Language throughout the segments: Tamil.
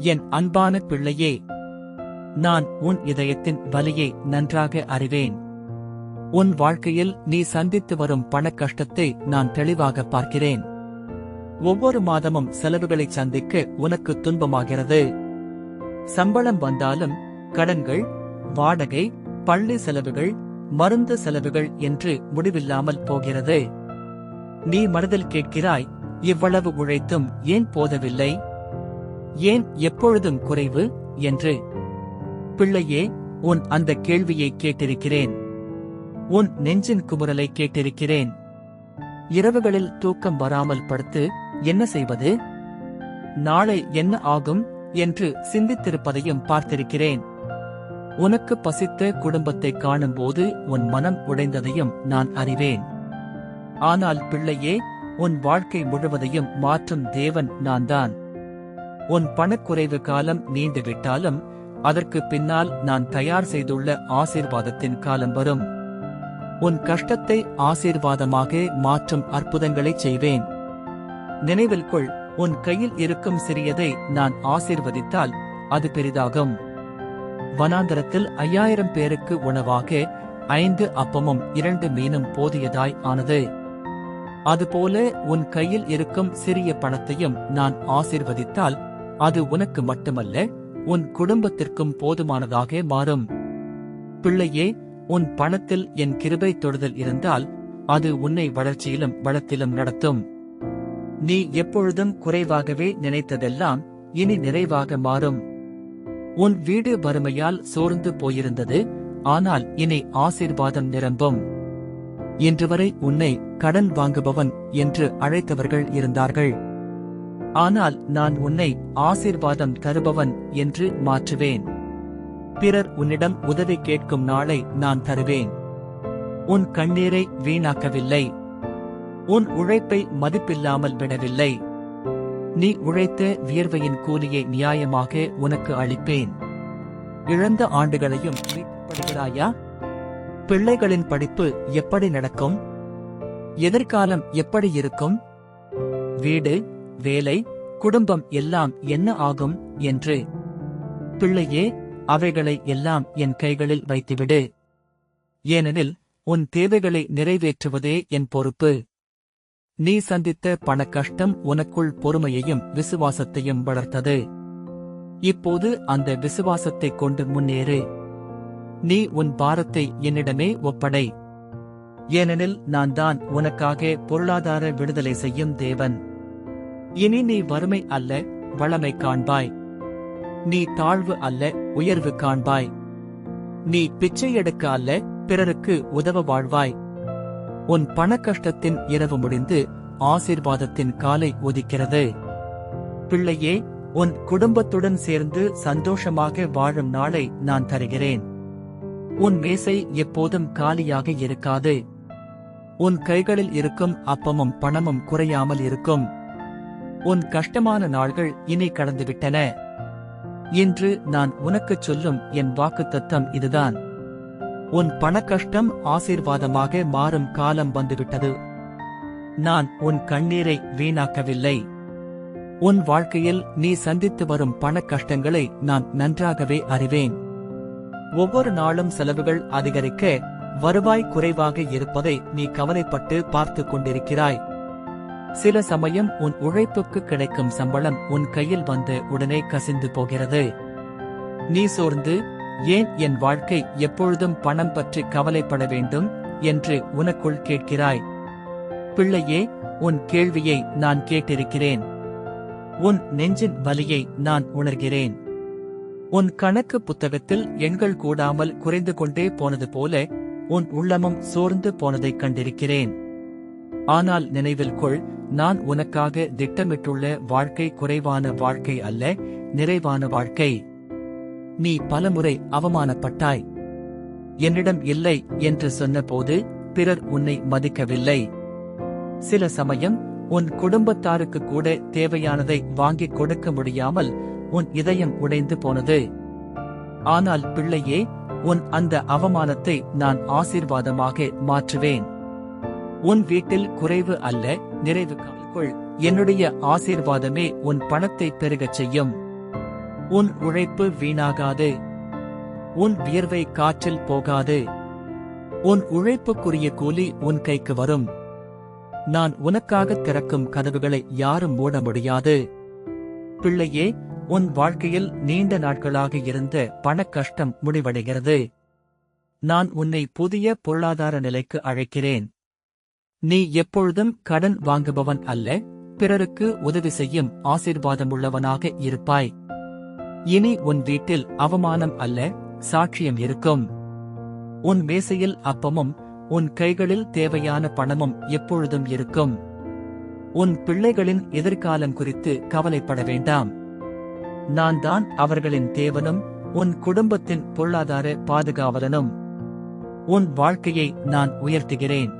என் அன்பான பிள்ளையே நான் உன் இதயத்தின் வலியை நன்றாக அறிவேன். உன் வாழ்க்கையில் நீ சந்தித்து வரும் பண கஷ்டத்தை நான் தெளிவாக பார்க்கிறேன். ஒவ்வொரு மாதமும் செலவுகளை சந்திக்க உனக்கு துன்பமாகிறது. சம்பளம் வந்தாலும் கடன்கள் வாடகை பள்ளி செலவுகள் மருந்து செலவுகள் என்று முடிவில்லாமல் போகிறது. நீ மனதில் கேட்கிறாய் இவ்வளவு உழைத்தும் ஏன் போதவில்லை? ஏன் எப்பொழுதும் குறைவு? என்று. பிள்ளையே உன் அந்த கேள்வியை கேட்டிருக்கிறேன். உன் நெஞ்சின் குமுறலை கேட்டிருக்கிறேன். இரவுகளில் தூக்கம் வராமல் படுத்து என்ன செய்வது? நாளை என்ன ஆகும் என்று சிந்தித்திருப்பதையும் பார்த்திருக்கிறேன். உனக்கு பசித்த குடும்பத்தை காணும்போது உன் மனம் உடைந்ததையும் நான் அறிவேன். ஆனால் பிள்ளையே உன் வாழ்க்கை முழுவதையும் மாற்றும் தேவன் நான் தான் உன் பணக்குறைவு காலம் நீண்டுவிட்டாலும் அதற்கு பின்னால் நான் தயார் செய்துள்ள ஆசீர்வாதத்தின் காலம் வரும். உன் கஷ்டத்தை ஆசீர்வாதமாக மாற்றும் அற்புதங்களைச் செய்வேன். நினைவில் கொள் உன் கையில் இருக்கும் சிறியதை நான் ஆசீர்வதித்தால் அது பெரிதாகும். வனாந்தரத்தில் ஐயாயிரம் பேருக்கு உணவாக ஐந்து அப்பமும் இரண்டு மீனும் போதியதாய் ஆனது. அதுபோல உன் கையில் இருக்கும் சிறிய பணத்தையும் நான் ஆசீர்வதித்தால் அது உனக்கு மட்டுமல்ல உன் குடும்பத்திற்கும் போதுமானதாக மாறும். பிள்ளையே உன் பணத்தில் என் கிருபை தொடுதல் இருந்தால் அது உன்னை வளர்ச்சியிலும் வளத்திலும் நடத்தும். நீ எப்பொழுதும் குறைவாகவே நினைத்ததெல்லாம் இனி நிறைவாக மாறும். உன் வீடு வறுமையால் சோர்ந்து போயிருந்தது ஆனால் இனி ஆசீர்வாதம் நிரம்பும். இன்று வரை உன்னை கடன் வாங்குபவன் என்று அழைத்தவர்கள் இருந்தார்கள். ஆனால் நான் உன்னை ஆசீர்வாதம் தருபவன் என்று மாற்றுவேன். பிறர் உன்னிடம் உதவி கேட்கும் நாளை நான் தருவேன். உன் கண்ணீரை வீணாக்கவில்லை. உன் உழைப்பை மதிப்பில்லாமல் விடவில்லை. நீ உழைத்த வியர்வையின் கூலியை நியாயமாக உனக்கு அளிப்பேன். இழந்த ஆண்டுகளையும் மீட்கப்படுகிறாயா? பிள்ளைகளின் படிப்பு எப்படி நடக்கும்? எதிர்காலம் எப்படி இருக்கும்? வீடு வேலை குடும்பம் எல்லாம் என்ன ஆகும் என்று. பிள்ளையே அவைகளை எல்லாம் என் கைகளில் வைத்துவிடு. ஏனெனில் உன் தேவைகளை நிறைவேற்றுவதே என் பொறுப்பு. நீ சந்தித்த பண கஷ்டம் உனக்குள் பொறுமையையும் விசுவாசத்தையும் வளர்த்தது. இப்போது அந்த விசுவாசத்தைக் கொண்டு முன்னேறு. நீ உன் பாரத்தை என்னிடமே ஒப்படை. ஏனெனில் நான் தான் உனக்காக பொருளாதார விடுதலை செய்யும் தேவன். இனி நீ வறுமை அல்ல வளமை காண்பாய். நீ தாழ்வு அல்ல உயர்வு காண்பாய். நீ பிச்சை எடுக்க அல்ல பிறருக்கு உதவ வாழ்வாய். உன் பண கஷ்டத்தின் இரவு முடிந்து ஆசீர்வாதத்தின் காலை ஒதிக்கிறது பிள்ளையே உன் குடும்பத்துடன் சேர்ந்து சந்தோஷமாக வாழும் நாளை நான் தருகிறேன். உன் மேசை எப்போதும் காலியாக இருக்காது. உன் கைகளில் இருக்கும் அப்பமும் பணமும் குறையாமல் இருக்கும். உன் கஷ்டமான நாள்கள் இனி கடந்துவிட்டன. இன்று நான் உனக்குச் சொல்லும் என் வாக்குத்தத்தம் இதுதான். உன் பணக்கஷ்டம் ஆசீர்வாதமாக மாறும் காலம் வந்துவிட்டது. நான் உன் கண்ணீரை வீணாக்கவில்லை. உன் வாழ்க்கையில் நீ சந்தித்து வரும் பண கஷ்டங்களை நான் நன்றாகவே அறிவேன். ஒவ்வொரு நாளும் செலவுகள் அதிகரிக்க வருவாய் குறைவாக இருப்பதை நீ கவலைப்பட்டு பார்த்துக் கொண்டிருக்கிறாய். சில சமயம் உன் உழைப்புக்கு கிடைக்கும் சம்பளம் உன் கையில் வந்து உடனே கசிந்து போகிறது. நீ சோர்ந்து ஏன் என் வாழ்க்கை எப்பொழுதும் பணம் பற்றி கவலைப்பட வேண்டும்? என்று உனக்குள் கேட்கிறாய். பிள்ளையே உன் கேள்வியை நான் கேட்டிருக்கிறேன். உன் நெஞ்சின் வலியை நான் உணர்கிறேன். உன் கணக்கு புத்தகத்தில் எண்கள் கூடாமல் குறைந்து கொண்டே போனது போல உன் உள்ளமும் சோர்ந்து போனதைக் கண்டிருக்கிறேன். ஆனால் நினைவில் கொள் நான் உனக்காக திட்டமிட்டுள்ள வாழ்க்கை குறைவான வாழ்க்கை அல்ல நிறைவான வாழ்க்கை. நீ பலமுறை அவமானப்பட்டாய். என்னிடம் இல்லை என்று சொன்னபோது பிறர் உன்னை மதிக்கவில்லை. சில சமயம் உன் குடும்பத்தாருக்கு கூட தேவையானதை வாங்கிக் கொடுக்க முடியாமல் உன் இதயம் உடைந்து போனது. ஆனால் பிள்ளையே உன் அந்த அவமானத்தை நான் ஆசீர்வாதமாக மாற்றுவேன். உன் வீட்டில் குறைவு அல்ல நிறைவு காமிக்கொள் என்னுடைய ஆசீர்வாதமே உன் பணத்தை பெருகச் செய்யும். உன் உழைப்பு வீணாகாது. உன் வியர்வை காற்றில் போகாது. உன் உழைப்புக்குரிய கூலி உன் கைக்கு வரும். நான் உனக்காக திறக்கும் கதவுகளை யாரும் மூட முடியாது. பிள்ளையே உன் வாழ்க்கையில் நீண்ட நாட்களாக இருந்த பணக் கஷ்டம் முடிவடைகிறது. நான் உன்னை புதிய பொருளாதார நிலைக்கு அழைக்கிறேன். நீ எப்பொழுதும் கடன் வாங்குபவன் அல்ல பிறருக்கு உதவி செய்யும் ஆசீர்வாதமுள்ளவனாக இருப்பாய். இனி உன் வீட்டில் அவமானம் அல்ல சாட்சியம் இருக்கும். உன் மேசையில் அப்பமும் உன் கைகளில் தேவையான பணமும் எப்பொழுதும் இருக்கும். உன் பிள்ளைகளின் எதிர்காலம் குறித்து கவலைப்பட வேண்டாம். நான் தான் அவர்களின் தேவனும் உன் குடும்பத்தின் பொருளாதார பாதுகாவலனும். உன் வாழ்க்கையை நான் உயர்த்துகிறேன்.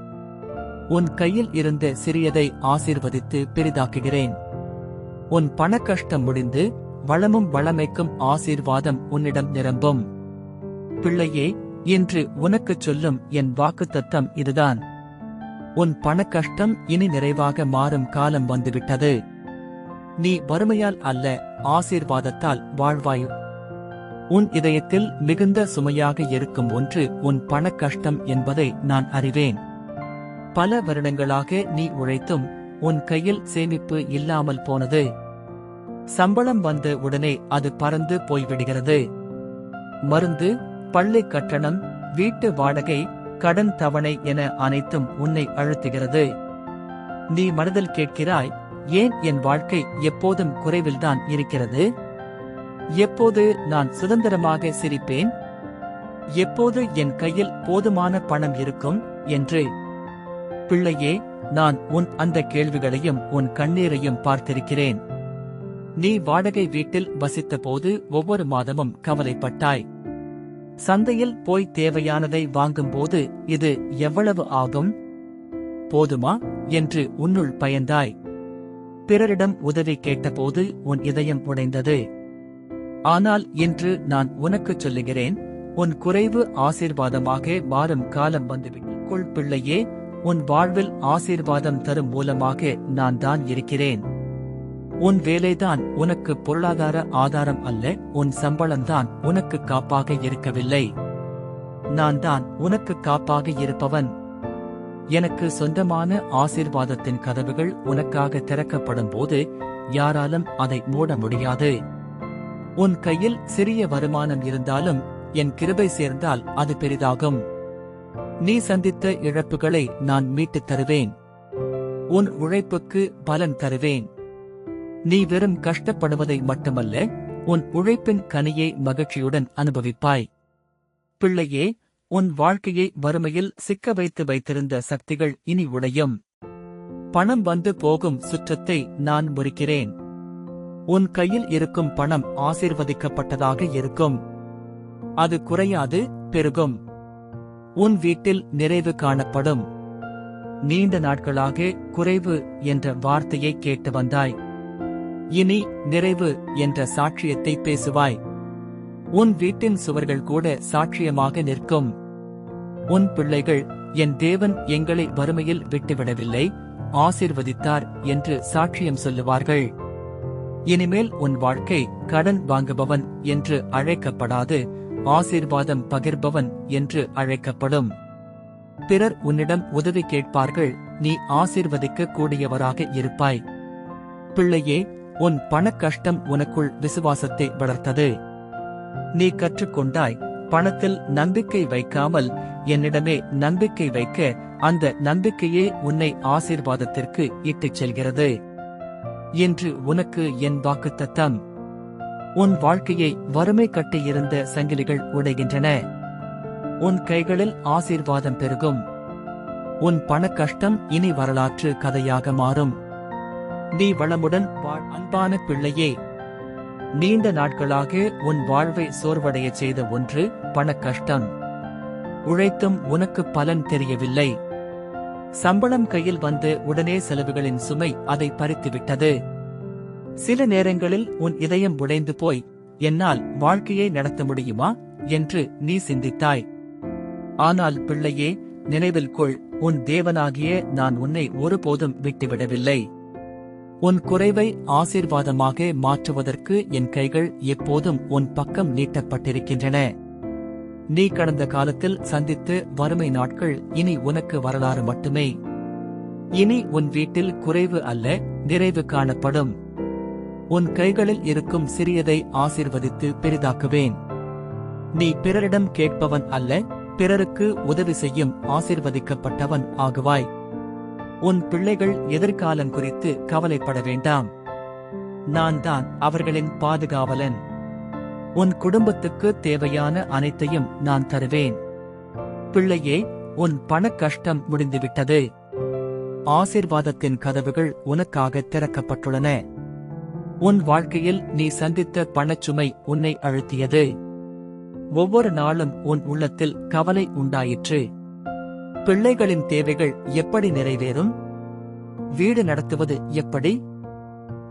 உன் கையில் இருந்த சிறியதை ஆசீர்வதித்து பெரிதாக்குகிறேன். உன் பணக்கஷ்டம் முடிந்து வளமும் வளமைக்கும் ஆசீர்வாதம் உன்னிடம் நிரம்பும். பிள்ளையே இன்று உனக்குச் சொல்லும் என் வாக்குத்தத்தம் இதுதான். உன் பணக்கஷ்டம் இனி நிறைவாக மாறும் காலம் வந்துவிட்டது. நீ வறுமையால் அல்ல ஆசீர்வாதத்தால் வாழ்வாய். உன் இதயத்தில் மிகுந்த சுமையாக இருக்கும் ஒன்று உன் பணக்கஷ்டம் என்பதை நான் அறிவேன். பல வருடங்களாக நீ உழைத்தும் உன் கையில் சேமிப்பு இல்லாமல் போனது. சம்பளம் வந்த உடனே அது பறந்து போய்விடுகிறது. மருந்து பள்ளி கட்டணம் வீட்டு வாடகை கடன் தவணை என அனைத்தும் உன்னை அழுத்துகிறது. நீ மனதில் கேட்கிறாய் ஏன் என் வாழ்க்கை எப்போதும் குறைவில்தான் இருக்கிறது? எப்போது நான் சுதந்திரமாக சிரிப்பேன்? எப்போது என் கையில் போதுமான பணம் இருக்கும்? என்று பிள்ளையே நான் உன் அந்த கேள்விகளையும் உன் கண்ணீரையும் பார்த்திருக்கிறேன். நீ வாடகை வீட்டில் வசித்த போது ஒவ்வொரு மாதமும் கவலைப்பட்டாய். சந்தையில் போய் தேவையானதை வாங்கும்போது இது எவ்வளவு ஆகும்? போதுமா? என்று உன்னுள் பயந்தாய். பிறரிடம் உதவி கேட்டபோது உன் இதயம் உடைந்தது. ஆனால் இன்று நான் உனக்குச் சொல்லுகிறேன் உன் குறைவு ஆசீர்வாதமாக மாறும் காலம் வந்துவிட்டுள் பிள்ளையே உன் வாழ்வில் ஆசீர்வாதம் தரும் மூலமாக நான் தான் இருக்கிறேன். உன் வேலைதான் உனக்கு பொருளாதார ஆதாரம் அல்ல உன் சம்பளம்தான் உனக்கு காப்பாக இருக்கவில்லை. நான் தான் உனக்கு காப்பாக இருப்பவன். எனக்கு சொந்தமான ஆசீர்வாதத்தின் கதவுகள் உனக்காக திறக்கப்படும் போது யாராலும் அதை மூட முடியாது. உன் கையில் சிறிய வருமானம் இருந்தாலும் என் கிருபை சேர்ந்தால் அது பெரிதாகும். நீ சந்தித்த இழப்புகளை நான் மீட்டுத் தருவேன். உன் உழைப்புக்கு பலன் தருவேன். நீ வெறும் கஷ்டப்படுவதை மட்டுமல்ல உன் உழைப்பின் கனியை மகிழ்ச்சியுடன் அனுபவிப்பாய். பிள்ளையே உன் வாழ்க்கையை வறுமையில் சிக்க வைத்து வைத்திருந்த சக்திகள் இனி உடையும். பணம் வந்து போகும் சுற்றத்தை நான் முறிக்கிறேன். உன் கையில் இருக்கும் பணம் ஆசீர்வதிக்கப்பட்டதாக இருக்கும். அது குறையாது பெருகும். உன் வீட்டில் நிறைவு காணப்படும். நீண்ட நாட்களாக குறைவு என்ற வார்த்தையை கேட்டு வந்தாய். இனி நிறைவு என்ற சாட்சியத்தை பேசுவாய். உன் வீட்டின் சுவர்கள் கூட சாட்சியமாக நிற்கும். உன் பிள்ளைகள் என் தேவன் எங்களை வறுமையில் விட்டுவிடவில்லை ஆசிர்வதித்தார் என்று சாட்சியம் சொல்லுவார்கள். இனிமேல் உன் வாழ்க்கை கடன் வாங்குபவன் என்று அழைக்கப்படாது ஆசீர்வாதம் பகிர்பவன் என்று அழைக்கப்படும். பிறர் உன்னிடம் உதவி கேட்பார்கள் நீ ஆசீர்வதிக்க கூடியவராக இருப்பாய். பிள்ளையே உன் பணக் கஷ்டம் உனக்குள் விசுவாசத்தை வளர்த்தது. நீ கற்றுக்கொண்டாய் பணத்தில் நம்பிக்கை வைக்காமல் என்னிடமே நம்பிக்கை வைக்க அந்த நம்பிக்கையே உன்னை ஆசீர்வாதத்திற்கு இட்டுச் செல்கிறது. என்று உனக்கு என் வாக்குத்தத்தம். உன் வாழ்க்கையை வறுமை கட்டியிருந்த சங்கிலிகள் உடைகின்றன. உன் கைகளில் ஆசீர்வாதம் பெருகும். உன் பணக் கஷ்டம் இனி வரலாற்று கதையாக மாறும். நீ வளமுடன் வாழ் அன்பான பிள்ளையே. நீண்ட நாட்களாக உன் வாழ்வை சோர்வடையச் செய்த ஒன்று பணக் கஷ்டம் உழைத்தும் உனக்கு பலன் தெரியவில்லை. சம்பளம் கையில் வந்து உடனே செலவுகளின் சுமை அதை பறித்துவிட்டது. சில நேரங்களில் உன் இதயம் உடைந்து போய் என்னால் வாழ்க்கையை நடத்த முடியுமா என்று நீ சிந்தித்தாய். ஆனால் பிள்ளையே நினைவில் கொள் உன் தேவனாகிய நான் உன்னை ஒருபோதும் விட்டுவிடவில்லை. உன் குறைவை ஆசீர்வாதமாக மாற்றுவதற்கு என் கைகள் எப்போதும் உன் பக்கம் நீட்டப்பட்டிருக்கின்றன. நீ கடந்த காலத்தில் சந்தித்து வறுமை நாட்கள் இனி உனக்கு வரலாறு மட்டுமே. இனி உன் வீட்டில் குறைவு அல்ல நிறைவு காணப்படும். உன் கைகளில் இருக்கும் சிறியதை ஆசிர்வதித்து பெரிதாக்குவேன். நீ பிறரிடம் கேட்பவன் அல்ல பிறருக்கு உதவி செய்யும் ஆசிர்வதிக்கப்பட்டவன் ஆகுவாய். உன் பிள்ளைகள் எதிர்காலம் குறித்து கவலைப்பட வேண்டாம். நான் தான் அவர்களின் பாதுகாவலன். உன் குடும்பத்துக்கு தேவையான அனைத்தையும் நான் தருவேன். பிள்ளையே உன் பண கஷ்டம் முடிந்துவிட்டது. ஆசீர்வாதத்தின் கதவுகள் உனக்காக திறக்கப்பட்டுள்ளன. உன் வாழ்க்கையில் நீ சந்தித்த பணச்சுமை உன்னை அழுத்தியது. ஒவ்வொரு நாளும் உன் உள்ளத்தில் கவலை உண்டாயிற்று. பிள்ளைகளின் தேவைகள் எப்படி நிறைவேறும்? வீடு நடத்துவது எப்படி?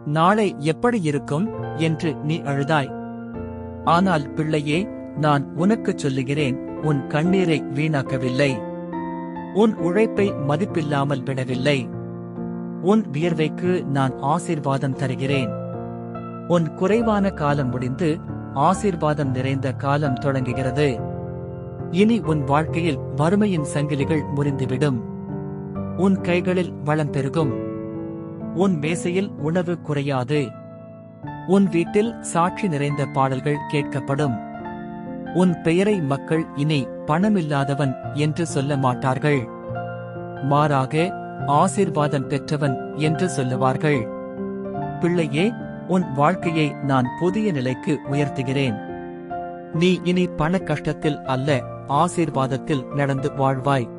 நாளை எப்படி இருக்கும் என்று நீ அழுதாய். ஆனால் பிள்ளையே நான் உனக்குச் சொல்லுகிறேன் உன் கண்ணீரை வீணாக்கவில்லை. உன் உழைப்பை மதிப்பில்லாமல் விடவில்லை. உன் வியர்வைக்கு நான் ஆசீர்வாதம் தருகிறேன். உன் குறைவான காலம் முடிந்து ஆசீர்வாதம் நிறைந்த காலம் தொடங்குகிறது. இனி உன் வாழ்க்கையில் வறுமையின் சங்கிலிகள் முறிந்துவிடும். உன் கைகளில் வளம் பெருகும். உன் மேசையில் உணவு குறையாது. உன் வீட்டில் சாட்சி நிறைந்த பாடல்கள் கேட்கப்படும். உன் பெயரை மக்கள் இனி பணமில்லாதவன் என்று சொல்ல மாட்டார்கள். மாறாக ஆசீர்வாதம் பெற்றவன் என்று சொல்லுவார்கள். பிள்ளையே உன் வாழ்க்கையை நான் புதிய நிலைக்கு உயர்த்துகிறேன். நீ இனி பண கஷ்டத்தில் அல்ல ஆசீர்வாதத்தில் நடந்து வாழ்வாய்.